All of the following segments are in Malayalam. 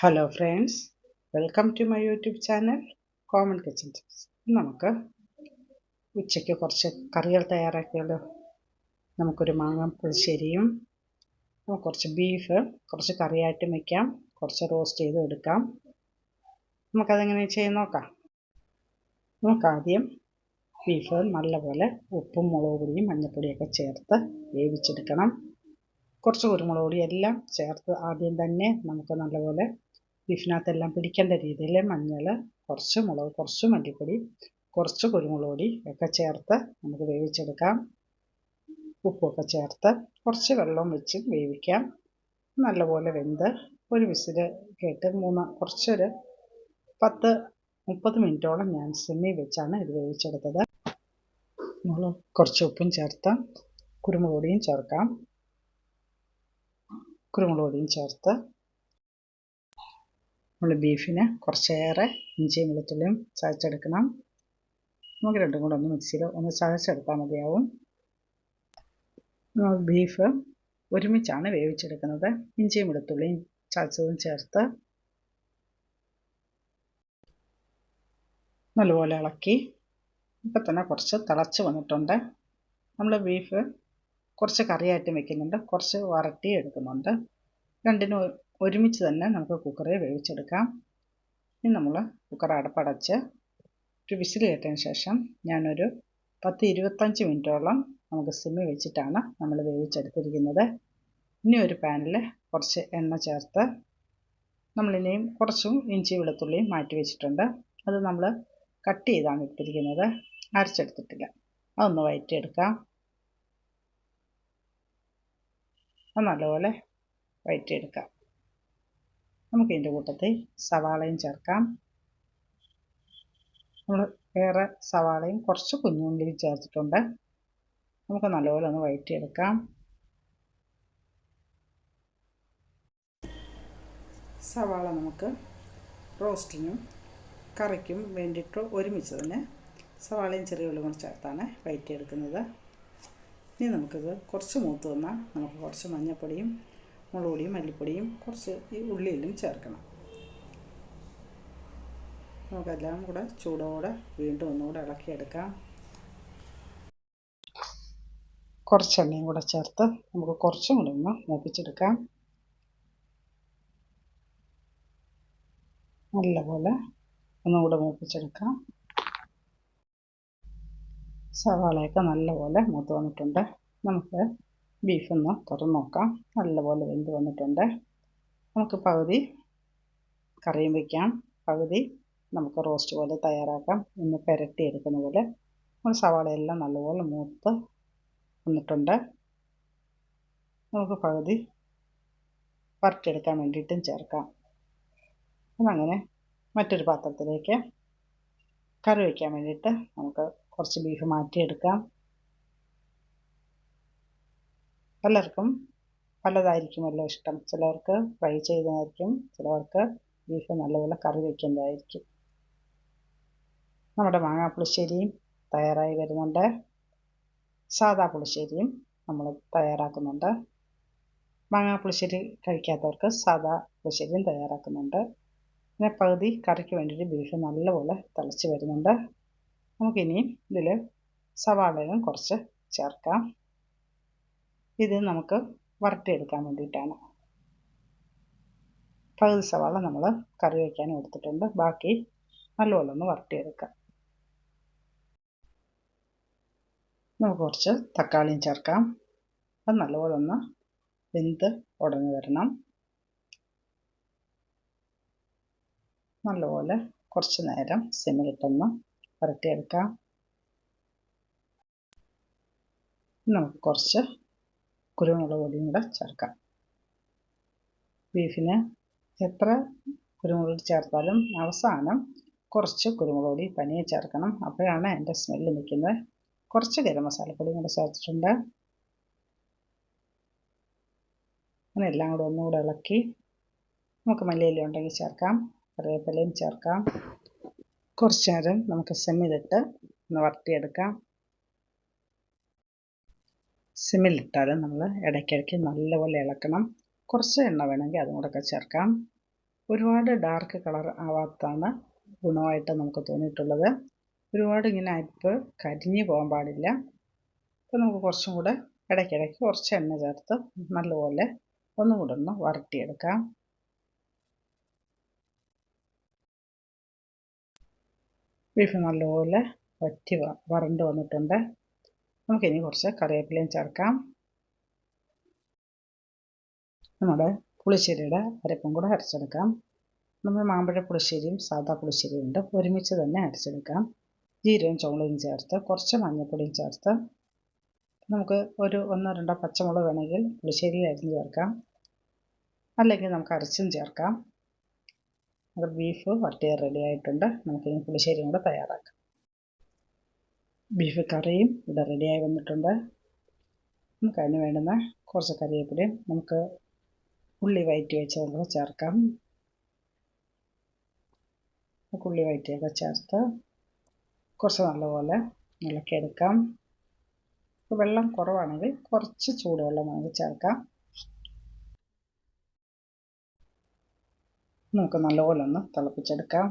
Hello friends welcome to my YouTube channel common kitchen tips നമുക്ക് ഉച്ചയ്ക്ക് കുറച്ച് കറികൾ തയ്യാറാക്കിയാലോ? നമുക്കൊരു മാങ്ങ പുളിശ്ശേരിയും കുറച്ച് ബീഫ് കുറച്ച് കറിയായിട്ട് വയ്ക്കാം കുറച്ച് റോസ്റ്റ് ചെയ്ത് എടുക്കാം. നമുക്കതെങ്ങനെ ചെയ്ത് നോക്കാം. നമുക്കാദ്യം ബീഫ് നല്ലപോലെ ഉപ്പും മുളക് പൊടിയും മഞ്ഞൾപ്പൊടിയൊക്കെ ചേർത്ത് വേവിച്ചെടുക്കണം. കുറച്ച് കുരുമുളക് പൊടി എല്ലാം ചേർത്ത് ആദ്യം തന്നെ നമുക്ക് നല്ലപോലെ ബീഫിനകത്തെല്ലാം പിടിക്കേണ്ട രീതിയിൽ മഞ്ഞൾ കുറച്ച് മുളക് കുറച്ച് മല്ലിപ്പൊടി കുറച്ച് കുരുമുളക് പൊടി ഒക്കെ ചേർത്ത് നമുക്ക് വേവിച്ചെടുക്കാം. ഉപ്പൊക്കെ ചേർത്ത് കുറച്ച് വെള്ളം വെച്ച് വേവിക്കാം. നല്ലപോലെ വെന്ത് ഒരു വിസിൽ കേട്ട് മൂന്ന് കുറച്ചൊരു പത്ത് മുപ്പത് മിനിറ്റോളം ഞാൻ സിമ്മി വെച്ചാണ് ഇത് വേവിച്ചെടുത്തത്. മുളക് കുറച്ച് ഉപ്പും ചേർത്ത് കുരുമുളക് പൊടിയും ചേർക്കാം. കുരുമുളക് പൊടിയും ചേർത്ത് നമ്മൾ ബീഫിനെ കുറച്ചേറെ ഇഞ്ചിയും വെളുത്തുള്ളിയും ചതച്ചെടുക്കണം. നമുക്ക് രണ്ടും കൂടെ ഒന്ന് മിക്സിയിൽ ഒന്ന് ചതച്ചെടുത്താൽ മതിയാവും. ബീഫ് ഒരുമിച്ചാണ് വേവിച്ചെടുക്കുന്നത്. ഇഞ്ചിയും വെളുത്തുള്ളിയും ചതച്ചതും ചേർത്ത് നല്ലപോലെ ഇളക്കി. ഇപ്പം തന്നെ കുറച്ച് തിളച്ച് വന്നിട്ടുണ്ട്. നമ്മൾ ബീഫ് കുറച്ച് കറിയായിട്ട് വെക്കുന്നുണ്ട്. കുറച്ച് വരട്ടി എടുക്കുന്നുണ്ട് രണ്ടിനും ഒരുമിച്ച് തന്നെ നമുക്ക് കുക്കറിൽ വേവിച്ചെടുക്കാം. ഇനി നമ്മൾ കുക്കർ അടപ്പടച്ച് ഒരു വിസിൽ കയറ്റതിന് ശേഷം ഞാനൊരു പത്ത് ഇരുപത്തഞ്ച് മിനിറ്റോളം നമുക്ക് സിമ്മ് വെച്ചിട്ടാണ് നമ്മൾ വേവിച്ചെടുത്തിരിക്കുന്നത്. ഇനി ഒരു പാനിൽ കുറച്ച് എണ്ണ ചേർത്ത് നമ്മളിനിയും കുറച്ചും ഇഞ്ചി വെളുത്തുള്ളിയും മാറ്റി വെച്ചിട്ടുണ്ട്. അത് നമ്മൾ കട്ട് ചെയ്താണ് ഇട്ടിരിക്കുന്നത് അരച്ചെടുത്തിട്ടില്ല. അതൊന്ന് വയറ്റിയെടുക്കാം. അത് നല്ലപോലെ വയറ്റിയെടുക്കാം. നമുക്ക് ഇതിന്റെ കൂട്ടത്തിൽ സവാളയും ചേർക്കാം. നമ്മൾ വേറെ സവാളയും കുറച്ച് കുഞ്ഞുള്ളിയും ചേർത്തിട്ടുണ്ട്. നമുക്ക് നല്ലപോലെ ഒന്ന് വഴറ്റിയെടുക്കാം സവാള നമുക്ക് റോസ്റ്റിനും കറിക്കും വേണ്ടിയിട്ട് ഒരുമിച്ച് തന്നെ സവാളയും ചെറിയ ഉള്ളിയും കൂടി ചേർത്താണ് വഴറ്റിയെടുക്കുന്നത് ഇനി നമുക്കിത് കുറച്ച് മൂത്ത് വന്നാൽ നമുക്ക് കുറച്ച് മഞ്ഞൾപ്പൊടിയും മുളക് പൊടിയും മല്ലിപ്പൊടിയും കുറച്ച് ഈ ഉള്ളിയിലും ചേർക്കണം. നമുക്കെല്ലാം കൂടെ ചൂടോടെ വീണ്ടും ഒന്നുകൂടെ ഇളക്കിയെടുക്കാം. കുറച്ച് എണ്ണയും കൂടെ ചേർത്ത് നമുക്ക് കുറച്ചും കൂടെ ഒന്ന് മൂപ്പിച്ചെടുക്കാം. നല്ലപോലെ ഒന്നുകൂടെ മൂപ്പിച്ചെടുക്കാം. സവാളയൊക്കെ നല്ലപോലെ മൂത്ത് വന്നിട്ടുണ്ട്. നമുക്ക് ബീഫ് ഒന്ന് തുറന്ന് നോക്കാം. നല്ലപോലെ വെന്ത് വന്നിട്ടുണ്ട്. നമുക്ക് പകുതി കറിയും വയ്ക്കാം പകുതി നമുക്ക് റോസ്റ്റ് പോലെ തയ്യാറാക്കാം. ഒന്ന് പുരട്ടി എടുക്കുന്ന പോലെ. നമ്മൾ സവാളയെല്ലാം നല്ലപോലെ മൂത്ത് വന്നിട്ടുണ്ട്. നമുക്ക് പകുതി വറുത്തെടുക്കാൻ വേണ്ടിയിട്ടും ചേർക്കാം. അതങ്ങനെ മറ്റൊരു പാത്രത്തിലേക്ക് കറി വയ്ക്കാൻ വേണ്ടിയിട്ട് നമുക്ക് കുറച്ച് ബീഫ് മാറ്റിയെടുക്കാം. പലർക്കും പലതായിരിക്കുമല്ലോ ഇഷ്ടം. ചിലർക്ക് ഫ്രൈ ചെയ്തതായിരിക്കും ചിലർക്ക് ബീഫ് നല്ലപോലെ കറി വയ്ക്കുന്നതായിരിക്കും നമ്മുടെ മാങ്ങാ പുളിശ്ശേരിയും തയ്യാറായി വരുന്നുണ്ട്. സാദാ പുളിശ്ശേരിയും നമ്മൾ തയ്യാറാക്കുന്നുണ്ട്. മാങ്ങാ പുളിശ്ശേരി കഴിക്കാത്തവർക്ക് സാദാ പുളിശ്ശേരിയും തയ്യാറാക്കുന്നുണ്ട്. പിന്നെ പകുതി കറിക്ക് വേണ്ടിയിട്ട് ബീഫ് നല്ലപോലെ തിളച്ച് വരുന്നുണ്ട്. നമുക്കിനി ഇതിൽ സവാളയും കുറച്ച് ചേർക്കാം. ഇത് നമുക്ക് വറുത്തെടുക്കാൻ വേണ്ടിയിട്ടാണ്. പകുതി സവാള നമ്മൾ കറി വയ്ക്കാനും എടുത്തിട്ടുണ്ട്. ബാക്കി നല്ലപോലെ ഒന്ന് വറുത്തെടുക്കാം നമുക്ക് കുറച്ച് തക്കാളിയും ചേർക്കാം. അത് നല്ലപോലെ ഒന്ന് വെന്ത് ഉടഞ്ഞു വരണം. നല്ലപോലെ കുറച്ച് നേരം സിമ്മിലിട്ടൊന്ന് വരട്ടിയെടുക്കാം. നമുക്ക് കുറച്ച് കുരുമുളക് പൊടിയും കൂടെ ചേർക്കാം. ബീഫിന് എത്ര കുരുമുളക് ചേർത്താലും അവസാനം കുറച്ച് കുരുമുളക് പൊടി തനിയെ ചേർക്കണം. അപ്പോഴാണ് അതിന്റെ സ്മെല്ല് നിൽക്കുന്നത്. കുറച്ച് ഗരം മസാലപ്പൊടിയും കൂടെ ചേർത്തിട്ടുണ്ട്. അങ്ങനെ എല്ലാം കൂടെ ഒന്നുകൂടെ ഇളക്കി നമുക്ക് മല്ലിയില ഉണ്ടെങ്കിൽ ചേർക്കാം കറിവേപ്പിലയും ചേർക്കാം. കുറച്ച് നേരം നമുക്ക് സെമ്മിലിട്ട് ഒന്ന് വരട്ടിയെടുക്കാം. സിമ്മിലിട്ടാലും നമ്മൾ ഇടയ്ക്കിടയ്ക്ക് നല്ലപോലെ ഇളക്കണം. കുറച്ച് എണ്ണ വേണമെങ്കിൽ അതും കൂടെ ഒക്കെ ചേർക്കാം. ഒരുപാട് ഡാർക്ക് കളർ ആവാത്തതാണ് ഗുണമായിട്ട് നമുക്ക് തോന്നിയിട്ടുള്ളത്. ഒരുപാട് ഇങ്ങനെ അരിപ്പ് കരിഞ്ഞു പോകാൻ പാടില്ല. അപ്പോൾ നമുക്ക് കുറച്ചും കൂടെ ഇടയ്ക്കിടയ്ക്ക് കുറച്ച് എണ്ണ ചേർത്ത് നല്ലപോലെ ഒന്നും കൂടെ ഒന്ന് വരട്ടിയെടുക്കാം. ബീഫ് നല്ലപോലെ വറ്റി വരണ്ട് വന്നിട്ടുണ്ട്. നമുക്കിനി കുറച്ച് കറിവേപ്പിലയും ചേർക്കാം. നമ്മുടെ പുളിശ്ശേരിയുടെ അരപ്പും കൂടെ അരച്ചെടുക്കാം. നമ്മൾ മാമ്പഴ പുളിശ്ശേരിയും സാദാ പുളിശ്ശേരിയും ഉണ്ട്. ഒരുമിച്ച് തന്നെ അരച്ചെടുക്കാം. ജീരകവും ചോളയും ചേർത്ത് കുറച്ച് മഞ്ഞൾപ്പൊടിയും ചേർത്ത് നമുക്ക് ഒരു ഒന്നോ രണ്ടോ പച്ചമുളക് വേണമെങ്കിൽ പുളിശ്ശേരിയിൽ അരിഞ്ഞ് ചേർക്കാം. അല്ലെങ്കിൽ നമുക്ക് അരച്ചും ചേർക്കാം. അത് ബീഫ് വട്ടിയ റെഡി ആയിട്ടുണ്ട്. നമുക്കിനി പുളിശ്ശേരിയും കൂടെ തയ്യാറാക്കാം. ബീഫ് കറിയും ഇവിടെ റെഡിയായി വന്നിട്ടുണ്ട്. നമുക്ക് അതിന് വേണ്ടുന്ന കുറച്ച് കറിവേപ്പിലയും നമുക്ക് ഉള്ളി വയറ്റി വെച്ചതൊക്കെ ചേർക്കാം. നമുക്ക് ഉള്ളി വയറ്റിയൊക്കെ ചേർത്ത് കുറച്ച് നല്ലപോലെ ഇളക്കിയെടുക്കാം. വെള്ളം കുറവാണെങ്കിൽ കുറച്ച് ചൂടുവെള്ളം നമുക്ക് ചേർക്കാം. നമുക്ക് നല്ലപോലെ ഒന്ന് തിളപ്പിച്ചെടുക്കാം.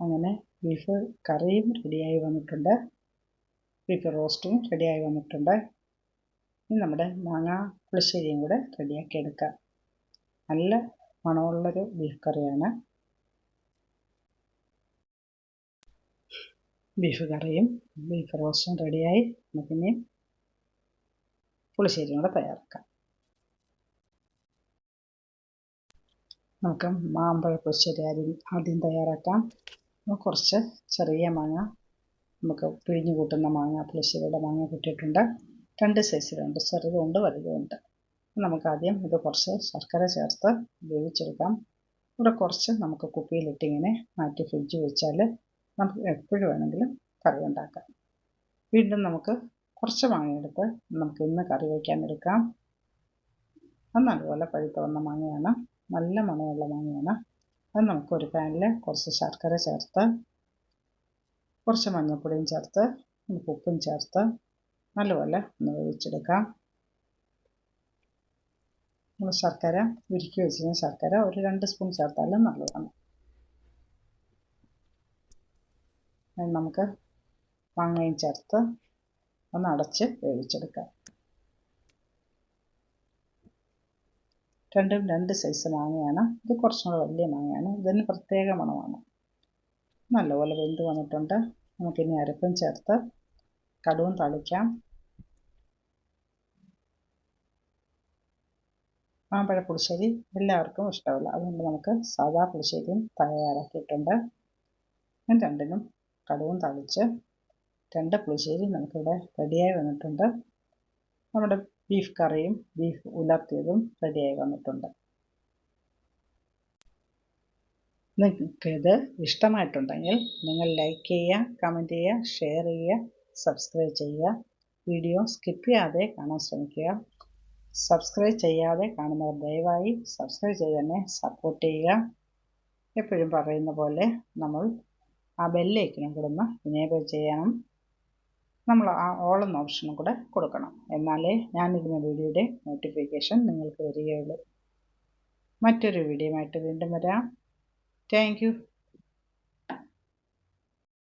അങ്ങനെ ബീഫ് കറിയും റെഡിയായി വന്നിട്ടുണ്ട്. ബീഫ് റോസ്റ്റും റെഡിയായി വന്നിട്ടുണ്ട്. ഇനി നമ്മുടെ മാങ്ങ പുളിശ്ശേരിയും കൂടെ റെഡിയാക്കി എടുക്കാം. നല്ല മണമുള്ളൊരു ബീഫ് കറിയാണ്. ബീഫ് കറിയും ബീഫ് റോസ്റ്റും റെഡിയായി നമുക്കിനി പുളിശ്ശേരിയും കൂടെ തയ്യാറാക്കാം. നമുക്ക് മാമ്പഴ പുളിശ്ശേരി ആദ്യം തയ്യാറാക്കാം. കുറച്ച് ചെറിയ മാങ്ങ. നമുക്ക് പിഴിഞ്ഞു കൂട്ടുന്ന മാങ്ങ പുളിശ്ശേരിയുടെ മാങ്ങ കിട്ടിയിട്ടുണ്ട്. രണ്ട് സൈസിലുണ്ട് ചെറുതുമുണ്ട് വലുതുമുണ്ട് നമുക്കാദ്യം ഇത് കുറച്ച് ശർക്കര ചേർത്ത് വേവിച്ചെടുക്കാം. ഇവിടെ കുറച്ച് നമുക്ക് കുപ്പിയിലിട്ടിങ്ങനെ മാറ്റി ഫ്രിഡ്ജ് വെച്ചാൽ നമുക്ക് എപ്പോഴും വേണമെങ്കിലും കറി ഉണ്ടാക്കാം. വീണ്ടും നമുക്ക് കുറച്ച് മാങ്ങയെടുത്ത് നമുക്ക് ഇന്ന് കറി വയ്ക്കാൻ എടുക്കാം. അത് നല്ലപോലെ പഴുത്ത വന്ന മാങ്ങയാണ്. നല്ല മണമുള്ള മാങ്ങയാണ്. അത് നമുക്ക് ഒരു പാനിൽ കുറച്ച് ശർക്കര ചേർത്ത് കുറച്ച് മഞ്ഞൾപ്പൊടിയും ചേർത്ത് ഉപ്പും ചേർത്ത് നല്ലപോലെ ഒന്ന് വേവിച്ചെടുക്കാം നമ്മൾ ശർക്കര ഉരുക്കി വെച്ചിരുന്ന ശർക്കര ഒരു രണ്ട് സ്പൂൺ ചേർത്താലും നല്ലതാണ് നമുക്ക് മാങ്ങയും ചേർത്ത് ഒന്ന് അടച്ച് വേവിച്ചെടുക്കാം രണ്ടും രണ്ട് സൈസ് മാങ്ങയാണ്. ഇത് കുറച്ചും കൂടെ വലിയ മാങ്ങയാണ്. ഇതിന് പ്രത്യേക മണമാണ്. നല്ലപോലെ വെന്ത് വന്നിട്ടുണ്ട്. നമുക്കിനി അരപ്പും ചേർത്ത് കടുവും തളിക്കാം. മാമ്പഴ പുളിശ്ശേരി എല്ലാവർക്കും ഇഷ്ടമല്ല. അതുകൊണ്ട് നമുക്ക് സാദാ പുളിശ്ശേരിയും തയ്യാറാക്കിയിട്ടുണ്ട്. ഞാൻ രണ്ടിനും കടുവും തളിച്ച് രണ്ട് പുളിശ്ശേരി നമുക്കിവിടെ റെഡിയായി വന്നിട്ടുണ്ട്. നമ്മുടെ ബീഫ് കറിയും ബീഫ് ഉലർത്തിയതും റെഡിയായി വന്നിട്ടുണ്ട്. നിങ്ങൾക്കിത് ഇഷ്ടമായിട്ടുണ്ടെങ്കിൽ നിങ്ങൾ ലൈക്ക് ചെയ്യുക കമന്റ് ചെയ്യുക ഷെയർ ചെയ്യുക സബ്സ്ക്രൈബ് ചെയ്യുക. വീഡിയോ സ്കിപ്പ് ചെയ്യാതെ കാണാൻ ശ്രമിക്കുക. സബ്സ്ക്രൈബ് ചെയ്യാതെ കാണുന്നവർ ദയവായി സബ്സ്ക്രൈബ് ചെയ്ത് തന്നെ സപ്പോർട്ട് ചെയ്യുക. എപ്പോഴും പറയുന്ന പോലെ നമ്മൾ ആ ബെല്ലേക്കിനും കൂടെ ഒന്ന് ചെയ്യണം. നമ്മൾ ആ ഓൾ എന്ന ഓപ്ഷനും കൂടെ കൊടുക്കണം. എന്നാലേ ഞാനിടുന്ന വീഡിയോയുടെ നോട്ടിഫിക്കേഷൻ നിങ്ങൾക്ക് വരികയുള്ളൂ. മറ്റൊരു വീഡിയോ ആയിട്ട് വീണ്ടും വരാം. താങ്ക്